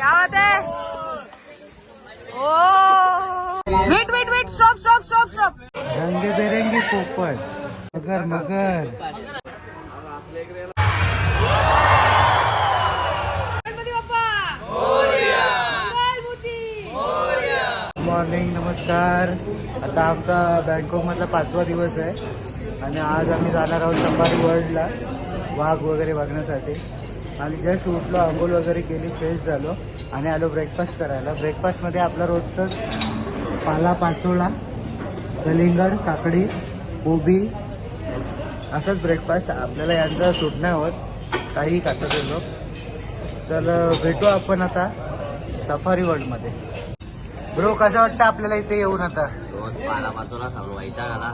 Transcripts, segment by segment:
क्या बात है ओ wait wait wait stop stop stop stop रंगीबेरंगी पोपट. मगर मगर. मॉर्निंग नमस्कार. आता आमचा बँकॉकमधला पाचवा दिवस आहे. आणि आज आम्ही जाणार आहोत सफारी वर्ल्डला वाघ वगैरे बघण्यासाठी. आणि जस्ट उठलो आंघोळ वगैरे केली फ्रेश झालो आणि आलो ब्रेकफास्ट करायला. ब्रेकफास्टमध्ये आपला रोजचंच पाला पाचोळा कलिंगड काकडी कोबी असंच ब्रेकफास्ट आपल्याला यांचा सूट नाही होत काही खातात हे लोक. तर भेटू आपण आता सफारी वर्ल्डमध्ये ब्रो कसं वाटतं आपल्याला इथे येऊन आता? रोज पाला पाचोळा सर्व वैताग आला.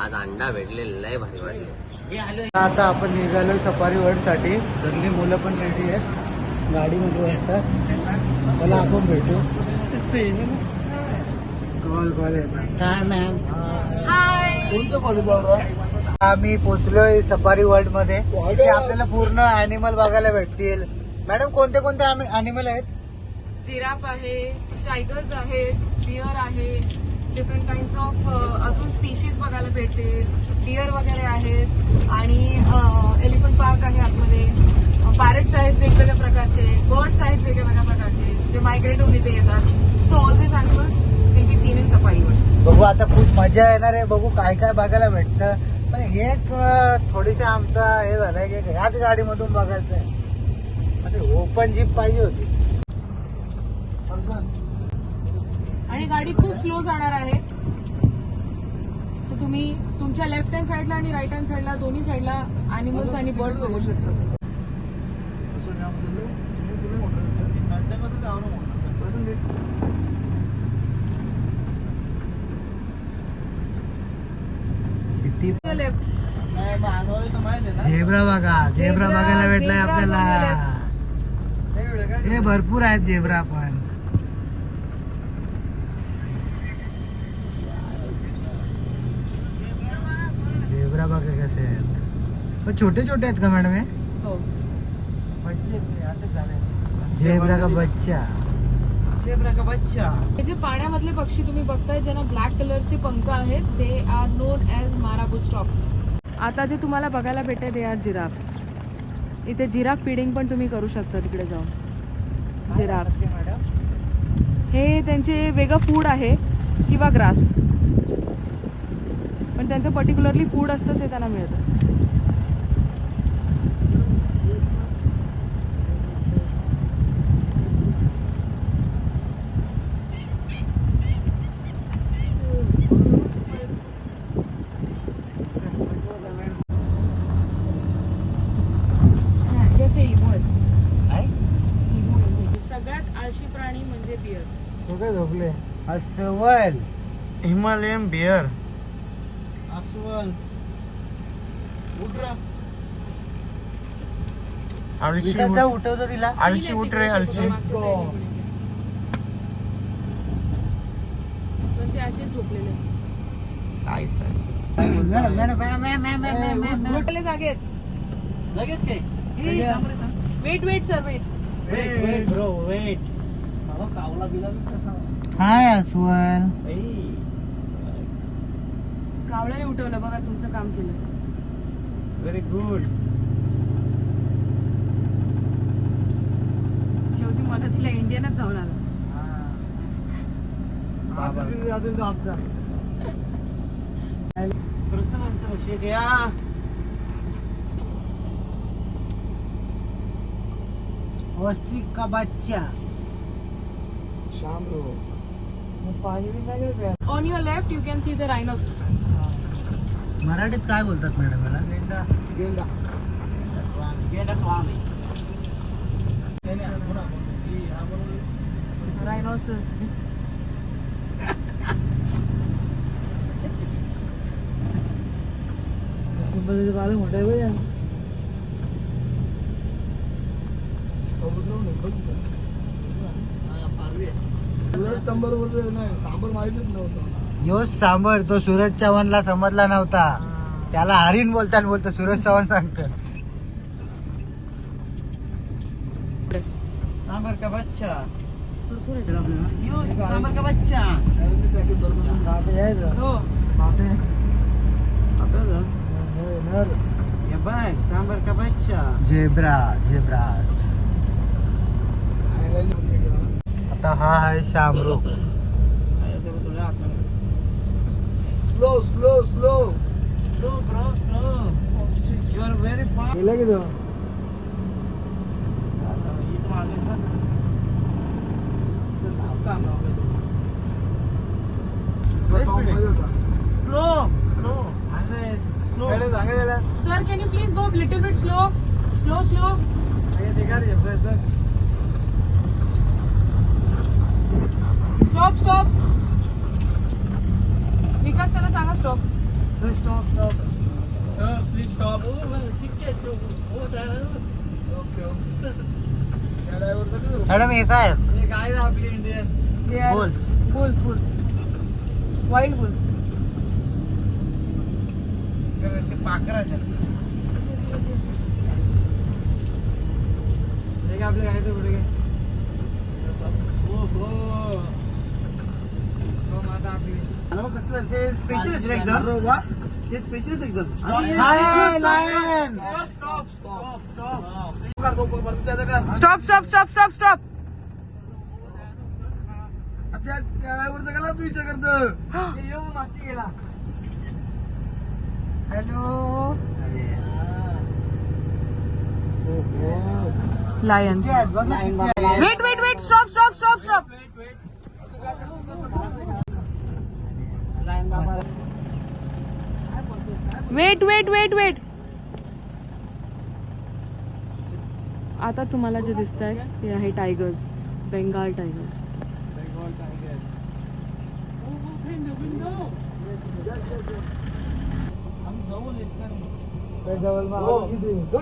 आज अंडा भेटले लय भारी वाटले. आता आपण निघालो सफारी वर्ल्डसाठी सगळी मुलं पण रेडी आहेत. गाडीमध्ये असतात चला आपण भेटू. कॉल कॉल काय मॅम कोणतं आम्ही पोचलोय सफारी वर्ल्डमध्ये इथे आपल्याला पूर्ण अॅनिमल बघायला भेटतील. मॅडम कोणते कोणते अॅनिमल आहेत? जिराफ आहे टायगर्स आहेत बिअर आहे डिफरंट काइंड ऑफ अजून स्पीशीज बघायला भेटतील डिअर वगैरे आहेत आणि एलिफंट पार्क आहे आतमध्ये. पॅरेट्स आहेत वेगवेगळ्या प्रकारचे. बर्ड्स आहेत वेगवेगळ्या प्रकारचे. जे मायग्रेट होऊन इथे येतात. So all this animals will be seen in सफारीवर बघू आता खूप मजा येणार आहे. बघू काय काय बघायला भेटतं. पण एक अं, थोडीशी आमचा हे झालंय की ह्याच गाडीमधून बघायचं आहे असे ओपन जीप पाहिजे होती. आणि गाडी खूप स्लो जाणार आहे. सो तुम्ही तुमच्या लेफ्ट हँड साईडला आणि राईट हँड साईडला दोन्ही साईडला अॅनिमल्स आणि बर्ड्स बघू शकता. झेब्रा बघा झेब्रा बघायला भेटलाय आपल्याला. हे भरपूर आहेत झेब्रा पण झेब्रा बघा कसे आहेत. छोटे छोटे आहेत का मॅडम हे? हो. झेब्रा का बच्चा? झेब्रा का बच्चा? हे जे पाण्यामधले पक्षी तुम्ही बघताय ज्यांना ब्लॅक कलरचे पंख आहेत ते are known as marabou storks आता जे तुम्हाला बघायला भेटते दे आर जिराफ्स इथे जिराफ फिडिंग पण तुम्ही करू शकता तिकडे जाऊन. जिराफ्स हे त्यांचे वेगळं फूड आहे किंवा ग्रास पण त्यांचं पर्टिक्युलरली फूड असतं ते त्यांना मिळतं. सगळ्यात आळशी प्राणी म्हणजे बियर तो काय आळशी उठवतो तिला. आळशी उठ रे आळशी. पण ते असेच झोपलेले. असतात. काय sir? Madam madam madam madam madam झोपलेले जागेत. लगेच काय? Wait wait sir wait wait wait bro wait कावला बिला हाय अस्वल. कावळ्याने उठवलं बघा तुमचं काम केलं. व्हेरी गुड शेवटी मला तिला इंडियनच जाऊन आला. आमचा. प्रसन्नांच्या विषय या. वस्ती का बच्चा Sham on your left you can see the rhinos मराठीत काय बोलतात मॅडम मला गेंडा. गेंडा. स्वामी रायनोसस बाल मोठा आहे यो सांबर तो सूरज चव्हाणला समजला नव्हता. त्याला हरिण बोलताना बोलतो सूरज चव्हाण सांगत. सांबर का बच्चा? सांबर का बच्चा? हो. सांबर का बच्चा? झेब्रा झेब्राज आता हा आहे Shahrukh slow slow slow slow bro slow you are very fast गेला की तो slow slow sir can you please go little bit slow slow slow stop stop Vikas त्यांना सांगा स्टॉप स्टॉप स्टॉप मॅडम येत आहेत. काय आपली Indian Bulls. Bulls bulls wild bulls पाखराच्या आपले काय तर पुढे? कसलं ते स्पेशल एकदम ते स्पेशल एकदम stop stop stop stop stop hello lions wait wait wait stop stop stop stop wait wait wait wait आता तुम्हाला जे दिसत आहे ते आहे tigers Bengal tigers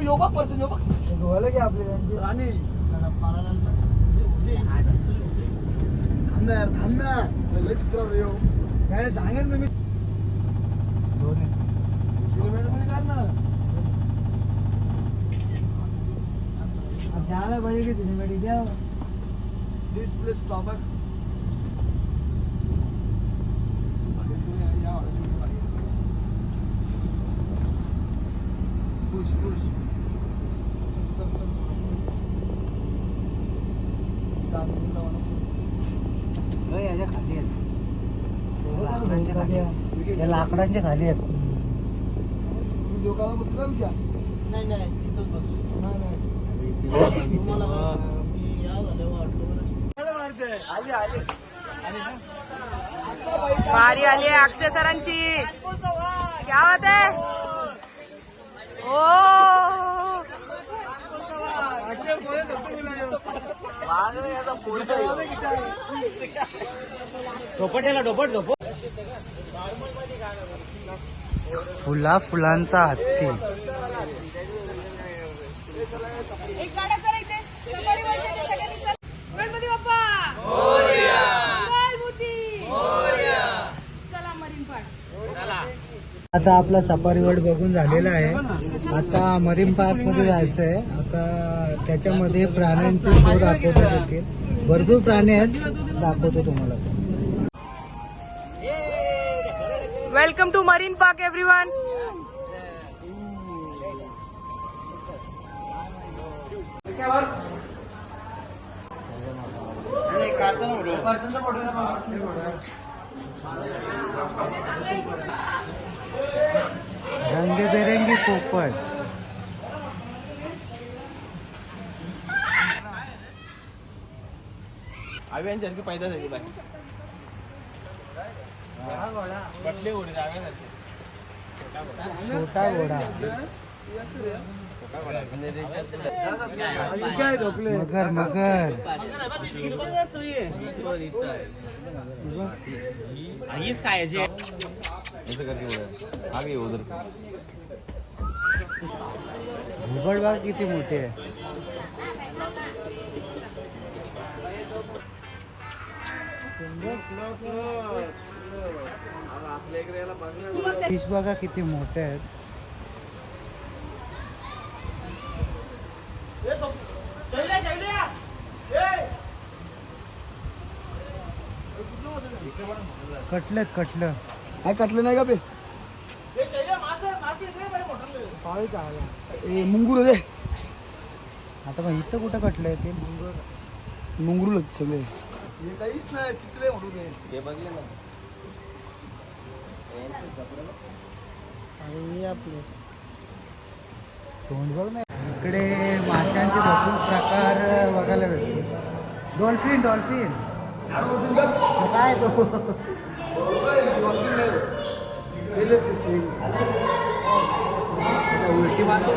yoga person yoga गोवाला की आपले राणी थांब यार थांब ना लय चित्र रे हो। काय सांगेल ना मी दोन किलोमीटरमध्ये कर ना द्यायला पाहिजे की सिनेमॅटिक द्या this place stopper push push याच्या खाली आहेत लाकडांच्या खाली आहेत. लाकडांच्या खाली आहेत. लोकांना बसला का नाही नाही तिथंच बस. नाही नाही आली आली बारी आली आहे अक्षय सरांची. क्या बात आहे? ओ फुला फुलांचा हत्ती एक गाडा चला इथे सफारी वाटते सगळ्यांनी चल. गणपती बाप्पा मंगलमूर्ती. चला मरीन पार्क आता आपला सफारी वर्ल्ड बघून झालेला आहे. आता मरीन पार्कमध्ये जायचं आहे आता त्याच्यामध्ये प्राण्यांचे शो दाखवता भरपूर प्राणी आहेत. दाखवतो तुम्हाला. Welcome to marine park everyone रंगीबेरंगी पोपट. आव्यांसारखी पैदा झाली बाय उडे आव्यांसारखे छोटा घोडा. मगर मगर. आगे उधर. घुबड बाग किती मोठे आहे? फिश बघा किती मोठे आहेत. कटले कटलं. काय कटलं नाही का बे? ए मुंगूर दे आता मग इथं कुठं कटलंय ते? मुंगूर. मुंगरूलच सगळे. काहीच नाही तिकडे म्हणून बघले ना. आणि आपले. तोंड बघ ना. इकडे माशांचे भरपूर प्रकार बघायला भेटतो डॉल्फिन डॉल्फिन. तो काय तो? आता उलटी मारतो.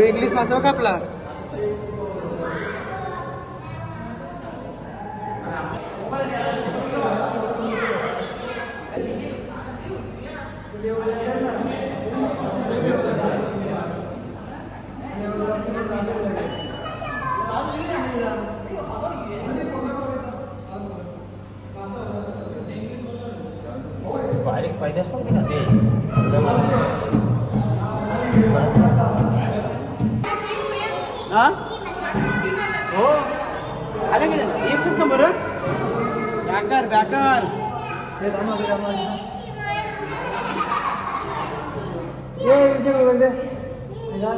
इंग्लिश मासा का बॅकर बॅकर हे थांबा ते थांबा ये इथे बोल दे हे जा,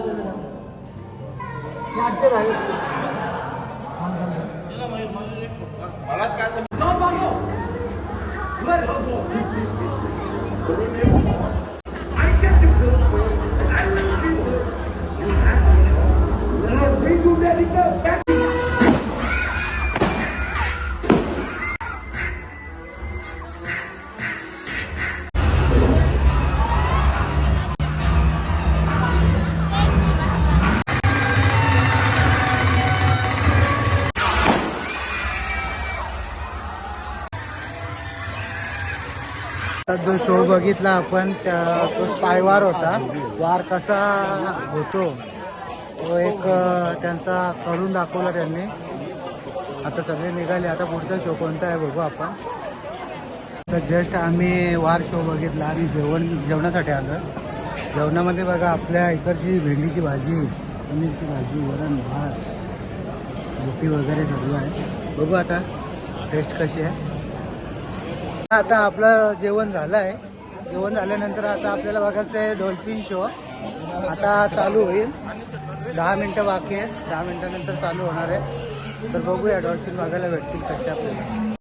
आता जो शो बघितला आपण त्या- तो स्पाय वार होता. वार कसा होतो तो एक त्यांचा करून दाखवला त्यांनी. आता सगळे निघाले. आता पुढचा शो कोणता आहे बघू आपण. तर जस्ट आम्ही वार शो बघितला आणि जेवण जेवणासाठी आलो. जेवणामध्ये बघा आपल्या इकडची भेंडीची भाजी पनीरची भाजी वरण भात रोटी वगैरे सगळं आहे. बघू आता टेस्ट कशी आहे. आता आपलं जेवण झालं आहे जेवण झाल्यानंतर आता आपल्याला बघायचं आहे डॉल्फिन शो. आता चालू होईल. दहा मिनटं बाकी आहेत. दहा मिनटानंतर चालू होणार आहे. तर बघूया डॉल्फिन बघायला भेटतील कसे आपल्याला.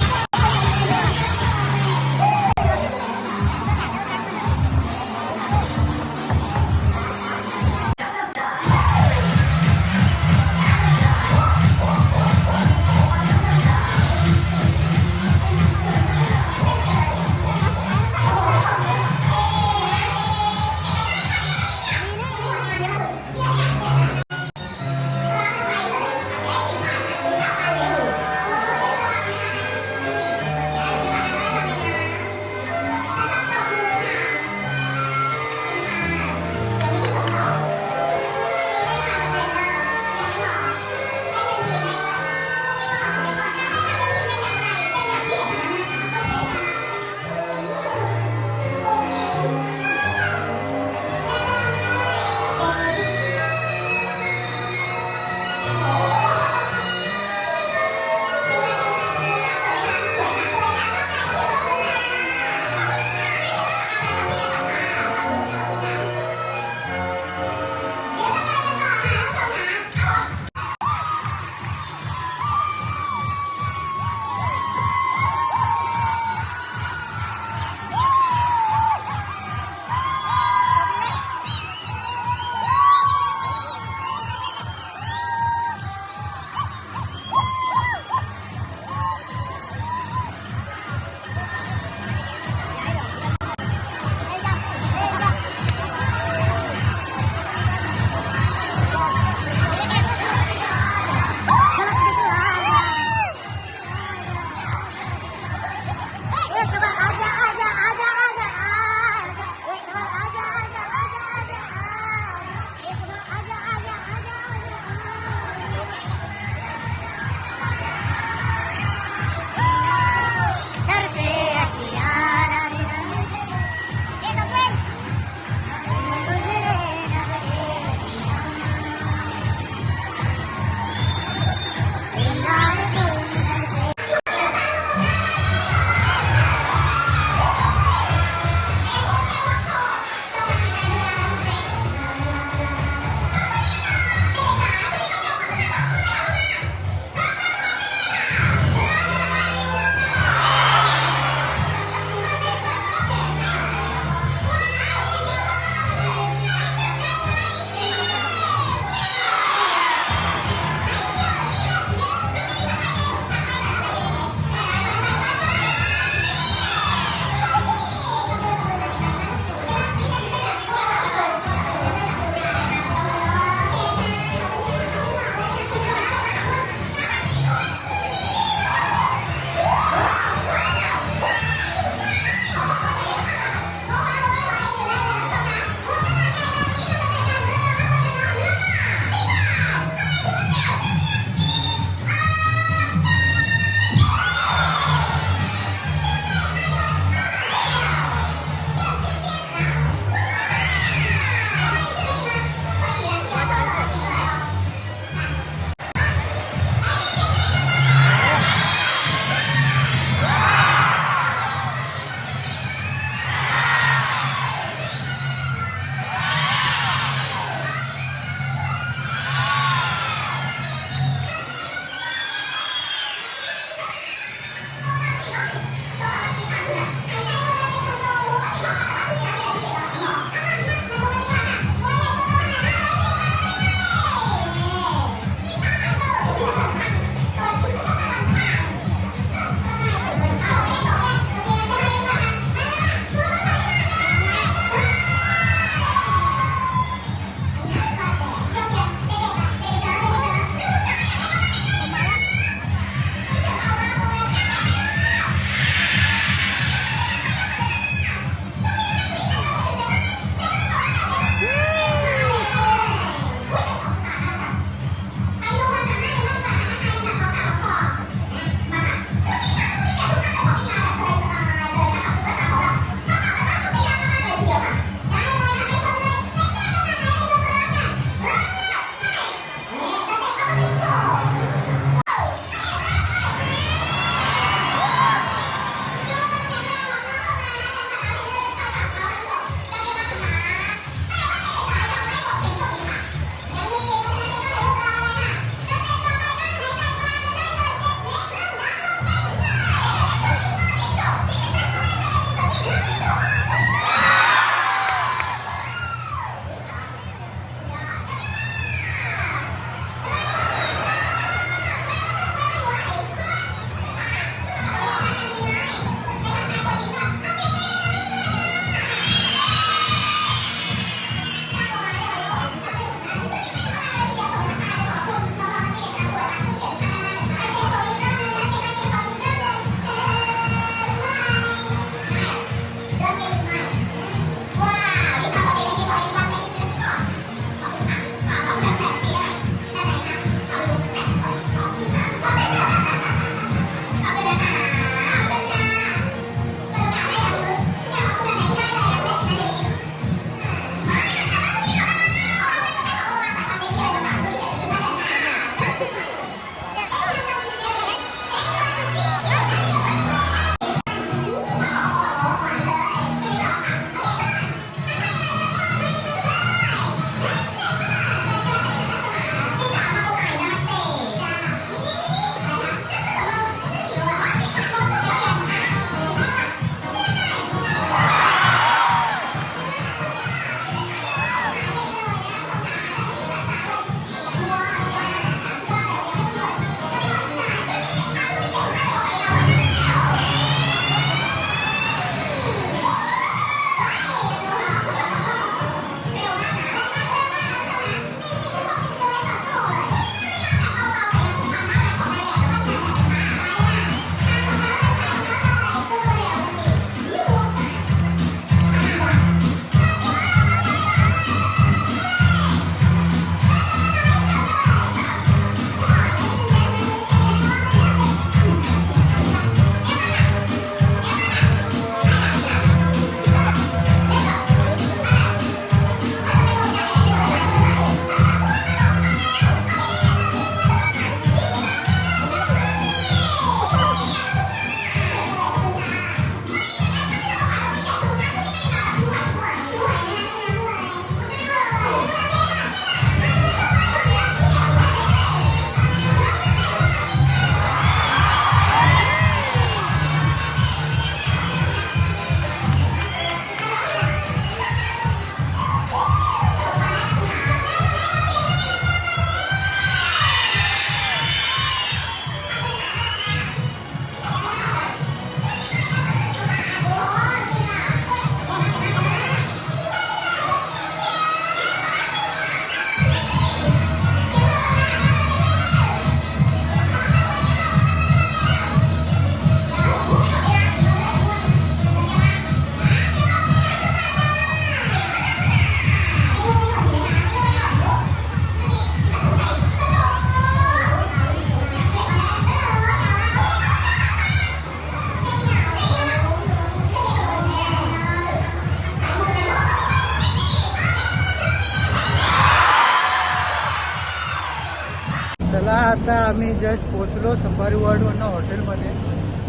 चला आता आम्ही जस्ट पोचलो सफारी वर्ल्डवरनं हॉटेलमध्ये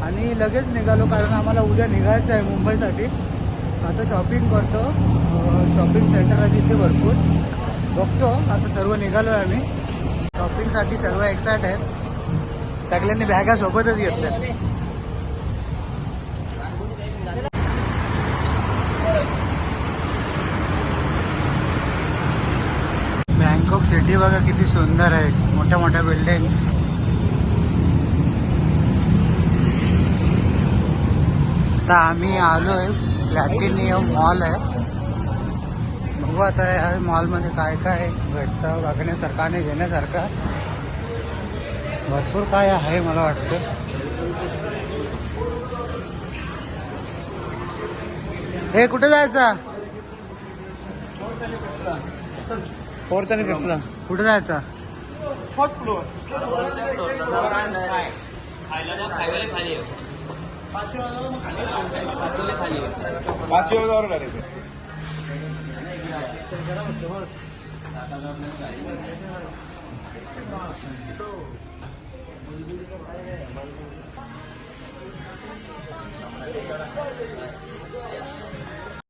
आणि लगेच निघालो कारण आम्हाला उद्या निघायचं आहे मुंबईसाठी. आता शॉपिंग करतो. शॉपिंग सेंटर आहे तिथे भरपूर. बघतो. आता सर्व निघालो आहे आम्ही शॉपिंगसाठी सर्व एक्साइट आहेत. सगळ्यांनी बॅगा सोबतच घेतल्या सिटी बघा किती सुंदर आहे. मोठ्या मोठ्या बिल्डिंग्स आता आम्ही आलो आहे प्लॅटिनियम मॉल आहे. बघू आता या मॉलमध्ये काय काय भेटतं. बघण्यासारखं आणि घेण्यासारखं. भरपूर काय आहे मला वाटतं. हे कुठे जायचं? फोर्थ आणि फिफ्थला कुठे जायचा? फोर्थ फ्लोअर पाचवी वर्गावर करायचं आता